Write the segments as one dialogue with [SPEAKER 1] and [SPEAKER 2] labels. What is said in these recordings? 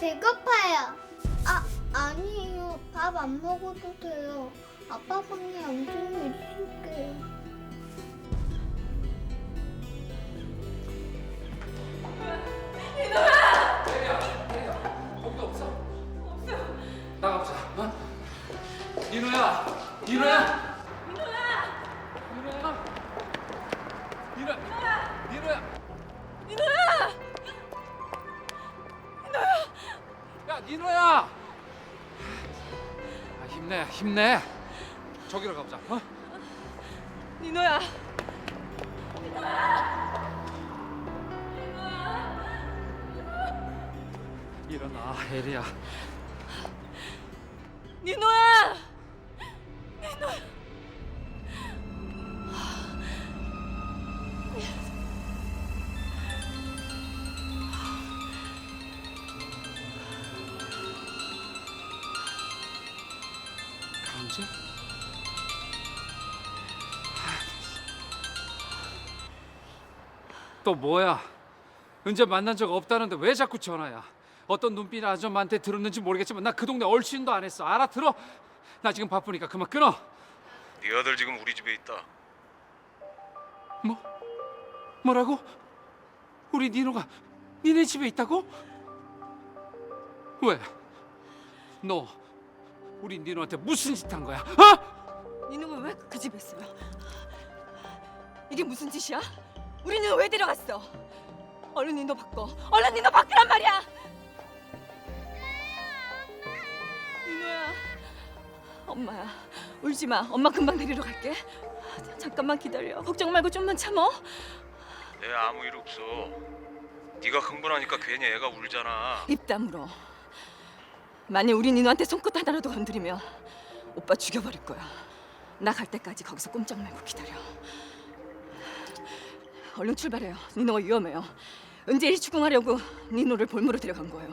[SPEAKER 1] 배고파요. 아, 아니에요. 밥 안 먹어도 돼요. 아빠 방에 엄청 있을게요.
[SPEAKER 2] 거기 없어? 없어. 나가보자. 어? 민호야. 민호야. 민호야. 아, 힘내, 힘내. 저기로 가보자. 어?
[SPEAKER 3] 니노야.
[SPEAKER 2] 일어나, 혜리야.
[SPEAKER 3] 니노야.
[SPEAKER 2] 강재? 또 뭐야? 은재 만난 적 없다는데 왜 자꾸 전화야? 어떤 눈빛 아줌마한테 들었는지 모르겠지만 나 그 동네 얼씬도 안 했어. 알아들어? 나 지금 바쁘니까 그만 끊어.
[SPEAKER 4] 네 아들 지금 우리 집에 있다.
[SPEAKER 2] 뭐? 뭐라고? 우리 니노가 니네 집에 있다고? 왜? 너 우리 니노한테 무슨 짓 한 거야? 어?
[SPEAKER 3] 니노가 왜그 집에 있어요? 이게 무슨 짓이야? 우리 니노 왜 데려갔어? 얼른 니노 바꿔. 얼른 니노 바꾸란 말이야. 니노야. 엄마야. 울지 마. 엄마 금방 데리러 갈게. 자, 잠깐만 기다려. 걱정 말고 좀만 참어.
[SPEAKER 4] 애 아무 일 없어. 네가 흥분하니까 괜히 애가 울잖아.
[SPEAKER 3] 입 다물어. 만약 우리 니노한테 손끝 하나라도 건드리면 오빠 죽여버릴 거야. 나 갈 때까지 거기서 꼼짝 말고 기다려. 얼른 출발해요. 니노가 위험해요. 은재를 추궁하려고 니노를 볼모로 데려간 거예요.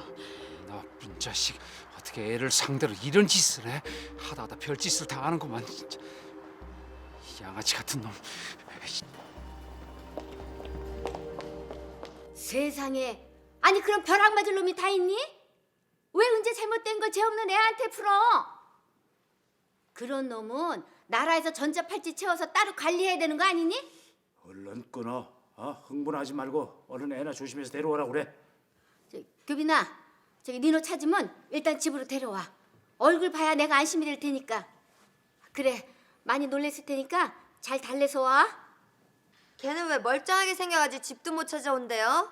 [SPEAKER 2] 나쁜 자식 어떻게 애를 상대로 이런 짓을 해? 하다하다 별짓을 다 하는구만 진짜 양아치 같은 놈.
[SPEAKER 5] 세상에 아니 그럼 벼락 맞을 놈이 다 있니? 왜 언제 잘못된 걸 죄 없는 애한테 풀어? 그런 놈은 나라에서 전자 팔찌 채워서 따로 관리해야 되는 거 아니니?
[SPEAKER 6] 얼른 끊어. 어? 흥분하지 말고 얼른 애나 조심해서 데려오라 그래.
[SPEAKER 5] 저, 교빈아 저기 니노 찾으면 일단 집으로 데려와 얼굴 봐야 내가 안심이 될 테니까 그래 많이 놀랬을 테니까 잘 달래서 와
[SPEAKER 7] 걔는 왜 멀쩡하게 생겨가지고 집도 못 찾아온대요?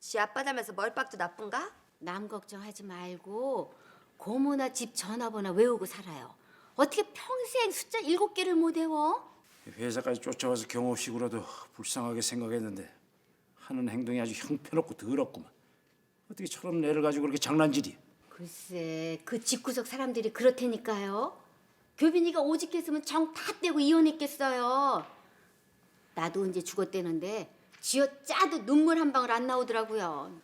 [SPEAKER 7] 지 아빠 닮아서 멀빡도 나쁜가?
[SPEAKER 5] 남 걱정하지 말고 고모나 집 전화번호 외우고 살아요 어떻게 평생 숫자 일곱 개를 못 외워?
[SPEAKER 6] 회사까지 쫓아와서 경호식으로도 불쌍하게 생각했는데 하는 행동이 아주 형편없고 더럽구만. 어떻게 저런 애를 가지고 그렇게 장난질이?
[SPEAKER 5] 글쎄 그 집구석 사람들이 그렇다니까요. 교빈이가 오직했으면 정 다 떼고 이혼했겠어요. 나도 언제 죽었대는데 쥐어 짜도 눈물 한 방울 안 나오더라고요.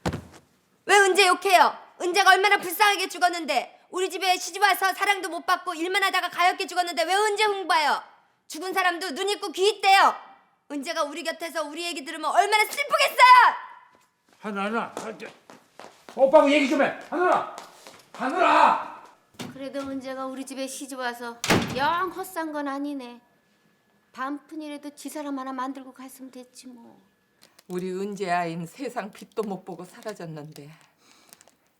[SPEAKER 7] 왜 은재 욕해요? 은재가 얼마나 불쌍하게 죽었는데 우리 집에 시집 와서 사랑도 못 받고 일만 하다가 가엾게 죽었는데 왜 은재 홍봐요? 죽은 사람도 눈 있고 귀 있대요. 은재가 우리 곁에서 우리 얘기 들으면 얼마나 슬프겠어요.
[SPEAKER 6] 하나나, 오빠하고 얘기 좀 해. 하늘아, 하늘아.
[SPEAKER 5] 그래도 은재가 우리 집에 시집 와서 영 헛산 건 아니네. 반푼이라도 지 사람 하나 만들고 갔으면 됐지 뭐.
[SPEAKER 8] 우리 은재 아인 세상 빛도 못 보고 사라졌는데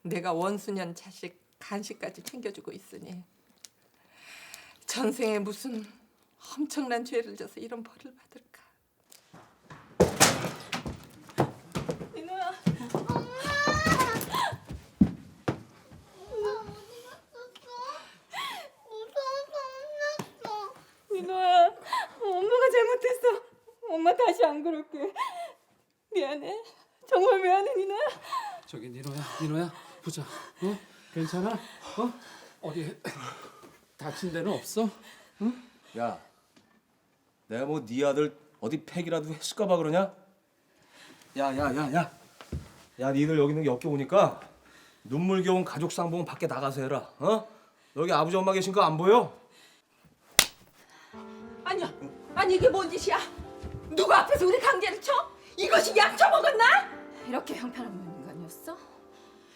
[SPEAKER 8] 내가 원수년 자식 간식까지 챙겨주고 있으니 전생에 무슨 엄청난 죄를 져서 이런 벌을 받을까?
[SPEAKER 3] 니노야.
[SPEAKER 1] 무서워서 혼났어.
[SPEAKER 3] 니노야. 엄마가 잘못했어. 엄마 다시 안 그럴게. 미안해. 정말 미안해 니노야.
[SPEAKER 2] 저기 니노야 니노야 보자 어? 괜찮아? 어? 어디 다친 데는 없어?
[SPEAKER 9] 야, 내가 뭐 네 아들 어디 팩이라도 했을까봐 그러냐? 야, 야, 야, 야, 야, 니들 여기 있는 게 역겨 오니까 눈물겨운 가족 상봉 밖에 나가서 해라. 어? 여기 아버지 엄마 계신 거 안 보여?
[SPEAKER 3] 아니야. 아니 이게 뭔 짓이야? 누구 앞에서 우리 강제를 쳐? 이것이 약초 먹었나? 이렇게 형편없는?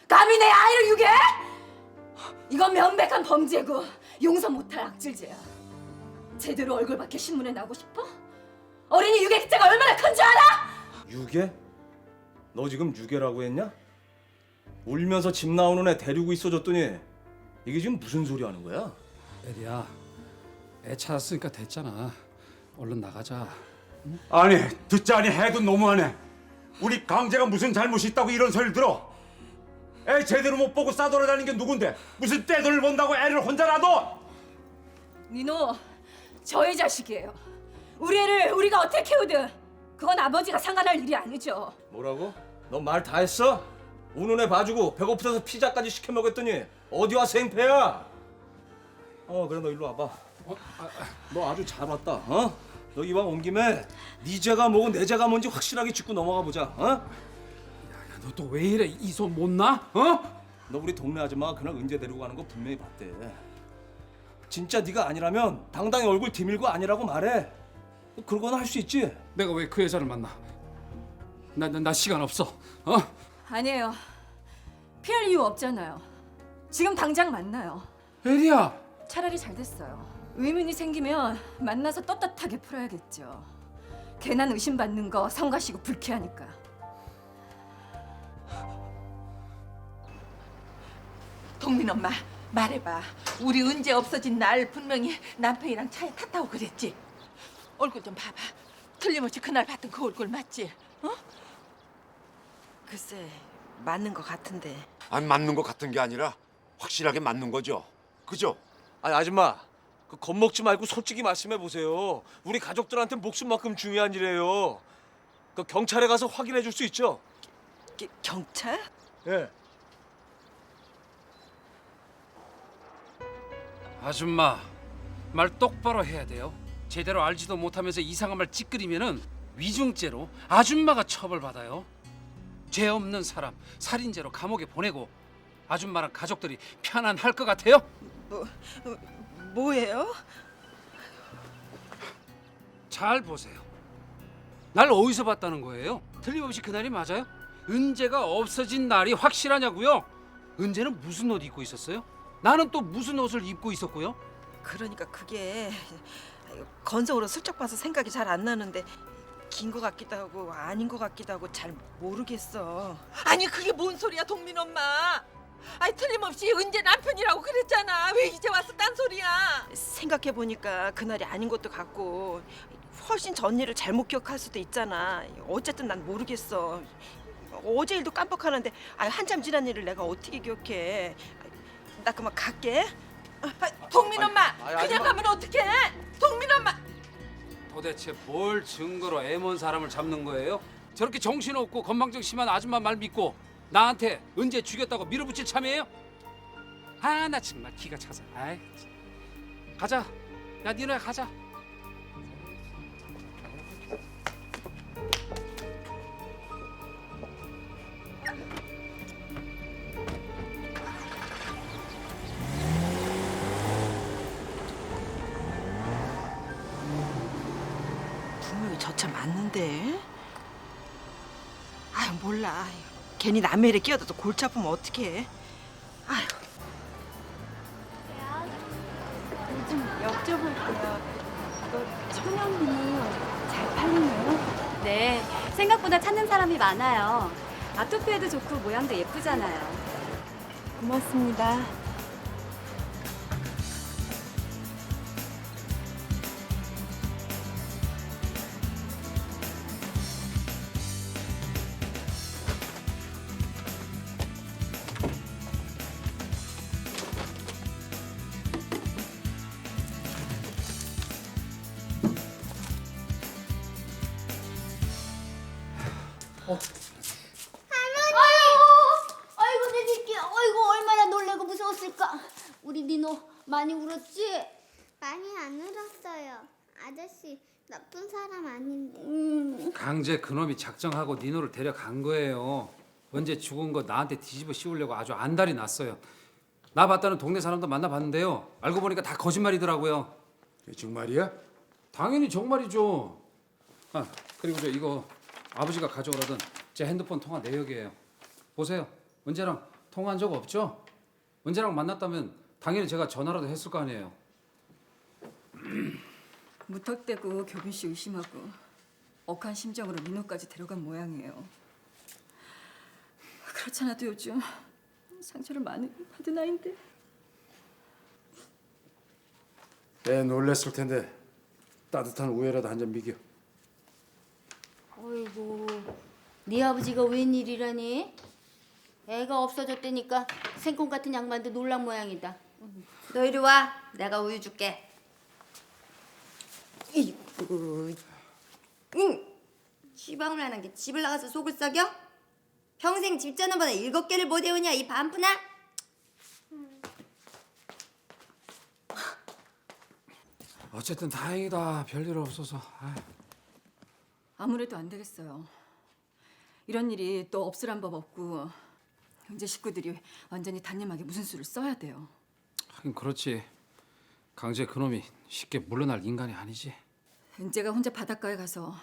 [SPEAKER 3] 감히 내 아이를 유괴? 이건 명백한 범죄고 용서 못할 악질죄야. 제대로 얼굴 밖에 신문에 나고 싶어? 어린이 유괴 기자가 얼마나 큰 줄 알아?
[SPEAKER 9] 유괴? 너 지금 유괴라고 했냐? 울면서 집 나오는 애 데리고 있어줬더니 이게 지금 무슨 소리 하는 거야?
[SPEAKER 2] 에리야, 애 찾았으니까 됐잖아. 얼른 나가자.
[SPEAKER 6] 아니 듣자니 해도 너무하네. 우리 강재가 무슨 잘못이 있다고 이런 소리를 들어? 애 제대로 못 보고 싸돌아다니는 게 누군데? 무슨 떼돈을 번다고 애를 혼자 놔둬?
[SPEAKER 3] 니노, 저희 자식이에요. 우리 애를 우리가 어떻게 키우든 그건 아버지가 상관할 일이 아니죠.
[SPEAKER 9] 뭐라고? 너말다 했어? 우는 애 봐주고 배고프셔서 피자까지 시켜 먹였더니 어디 와서 행패야? 어 그래 너 일로 와봐. 너 아주 잘 왔다. 어? 너 이왕 온 김에 네 죄가 뭐고 내 죄가 뭔지 확실하게 짚고 넘어가 보자. 어?
[SPEAKER 2] 너 또 왜 이래? 이 손 못 나? 어?
[SPEAKER 9] 너 우리 동네 아줌마가 그날 은재 데리고 가는 거 분명히 봤대. 진짜 네가 아니라면 당당히 얼굴 디밀고 아니라고 말해. 그러고는 할수 있지.
[SPEAKER 2] 내가 왜 그 여자를 만나? 나, 나, 나 시간 없어. 어?
[SPEAKER 3] 아니에요. 피할 이유 없잖아요. 지금 당장 만나요.
[SPEAKER 2] 에리야.
[SPEAKER 3] 차라리 잘 됐어요. 의문이 생기면 만나서 떳떳하게 풀어야겠죠. 괜한 의심받는 거 성가시고 불쾌하니까.
[SPEAKER 8] 동민 엄마 말해봐. 우리 은재 없어진 날 분명히 남편이랑 차에 탔다고 그랬지. 얼굴 좀 봐봐. 틀림없이 그날 봤던 그 얼굴 맞지? 어?
[SPEAKER 10] 글쎄 맞는 것 같은데
[SPEAKER 11] 안 맞는 것 같은 게 아니라 확실하게 맞는 거죠. 그죠?
[SPEAKER 9] 아니 아줌마 그 겁먹지 말고 솔직히 말씀해 보세요. 우리 가족들한테 목숨만큼 중요한 일이에요. 그 경찰에 가서 확인해 줄 수 있죠?
[SPEAKER 10] 게- 경찰?
[SPEAKER 9] 예.
[SPEAKER 2] 아줌마 말 똑바로 해야 돼요. 제대로 알지도 못하면서 이상한 말 찌끄리면은 위중죄로 아줌마가 처벌받아요. 죄 없는 사람 살인죄로 감옥에 보내고 아줌마랑 가족들이 편안할 것 같아요?
[SPEAKER 10] 뭐 뭐예요?
[SPEAKER 2] 잘 보세요. 날 어디서 봤다는 거예요? 틀림없이 그날이 맞아요? 은재가 없어진 날이 확실하냐고요? 은재는 무슨 옷 입고 있었어요? 나는 또 무슨 옷을 입고 있었고요?
[SPEAKER 10] 그러니까 그게 건성으로 슬쩍 봐서 생각이 잘 안 나는데 긴 것 같기도 하고 아닌 것 같기도 하고 잘 모르겠어
[SPEAKER 8] 아니 그게 뭔 소리야 동민 엄마? 아니 틀림없이 은재 남편이라고 그랬잖아. 왜 이제 와서 딴 소리야?
[SPEAKER 10] 생각해 보니까 그날이 아닌 것도 같고 훨씬 전 일을 잘못 기억할 수도 있잖아 어쨌든 난 모르겠어 어제 일도 깜빡하는데 아, 한참 지난 일을 내가 어떻게 기억해 나 그만 갈게
[SPEAKER 8] 아, 동민 엄마
[SPEAKER 9] 아니,
[SPEAKER 8] 그냥
[SPEAKER 9] 아줌마.
[SPEAKER 8] 가면 어떡해? 동민 엄마
[SPEAKER 2] 도대체 뭘 증거로 애먼 사람을 잡는 거예요? 저렇게 정신없고 건방정 심한 아줌마 말 믿고 나한테 은재 죽였다고 밀어붙일 참이에요? 아 나 정말 기가 차서 아이 참. 가자 야 니네 가자
[SPEAKER 10] 차 맞는데 아유 몰라 괜히 남의 일에 끼어들어서 골치 아프면 어떡해 아유
[SPEAKER 3] 여쭤볼게요. 이거 천연비누 잘 팔리나요? 네, 생각보다 찾는 사람이 많아요. 아토피에도 좋고 모양도 예쁘잖아요. 고맙습니다.
[SPEAKER 5] 울었지?
[SPEAKER 1] 많이 안 울었어요. 아저씨 나쁜 사람 아닌데.
[SPEAKER 5] 음,
[SPEAKER 2] 강제 그놈이 작정하고 니노를 데려간 거예요 은재 죽은 거 나한테 뒤집어 씌우려고 아주 안달이 났어요 나 봤다는 동네 사람도 만나봤는데요 알고 보니까 다 거짓말이더라고요
[SPEAKER 6] 정말이야?
[SPEAKER 2] 당연히 정말이죠. 아 그리고 저 이거 아버지가 가져오라던 제 핸드폰 통화 내역이에요. 보세요. 은재랑 통화한 적 없죠? 은재랑 만났다면 당연히 제가 전화라도 했을 거 아니에요.
[SPEAKER 3] 무턱대고 교빈 씨 의심하고 억한 심정으로 민호까지 데려간 모양이에요. 그렇잖아도 요즘 상처를 많이 받은 아인데
[SPEAKER 9] 애 놀랬을 텐데 따뜻한 우애라도 한 잔 미겨.
[SPEAKER 5] 어이구, 네 아버지가 웬일이라니? 애가 없어졌다니까 생콩 같은 양반도 놀란 모양이다.
[SPEAKER 7] 너 이리 와. 내가 우유 줄게. 이구. 응. 시방을 안한게 집을 나가서 속을 썩여? 평생 집 전화번호 일곱 개를 못 외우냐 이 반푼아?
[SPEAKER 2] 어쨌든 다행이다. 별일 없어서. 아휴.
[SPEAKER 3] 아무래도 안 되겠어요. 이런 일이 또 없으란 법 없고 현재 식구들이 완전히 단념하게 무슨 수를 써야 돼요.
[SPEAKER 2] 하긴 그렇지. 강재 그놈이 쉽게 물러날 인간이 아니지.
[SPEAKER 3] 은재가 혼자 바닷가에 가서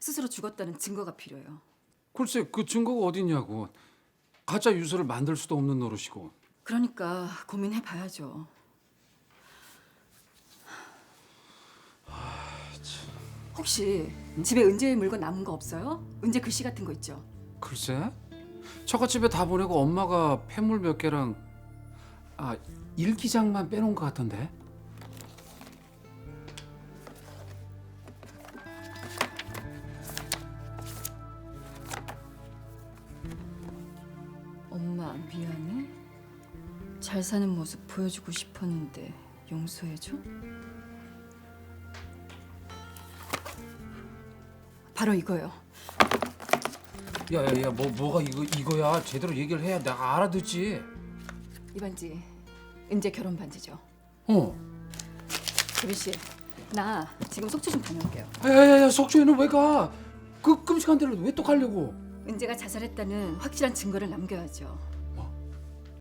[SPEAKER 3] 스스로 죽었다는 증거가 필요해요.
[SPEAKER 2] 글쎄 그 증거가 어딨냐고. 가짜 유서를 만들 수도 없는 노릇이고.
[SPEAKER 3] 그러니까 고민해 봐야죠. 혹시 집에 은재의 물건 남은 거 없어요? 은재 글씨 같은 거 있죠?
[SPEAKER 2] 글쎄. 처갓집에 다 보내고 엄마가 폐물 몇 개랑 아 일기장만 빼놓은 것 같던데.
[SPEAKER 3] 엄마 미안해. 잘 사는 모습 보여주고 싶었는데 용서해줘. 바로 이거요.
[SPEAKER 2] 야야야 뭐 뭐가 이거 이거야 제대로 얘기를 해야 내가 알아듣지.
[SPEAKER 3] 이 반지 은재 결혼 반지죠.
[SPEAKER 2] 어.
[SPEAKER 3] 교빈 씨, 나 지금 속초 좀 다녀올게요.
[SPEAKER 2] 야야야 속초에는 왜 가? 그 끔찍한 데를 왜 또 가려고?
[SPEAKER 3] 은재가 자살했다는 확실한 증거를 남겨야죠.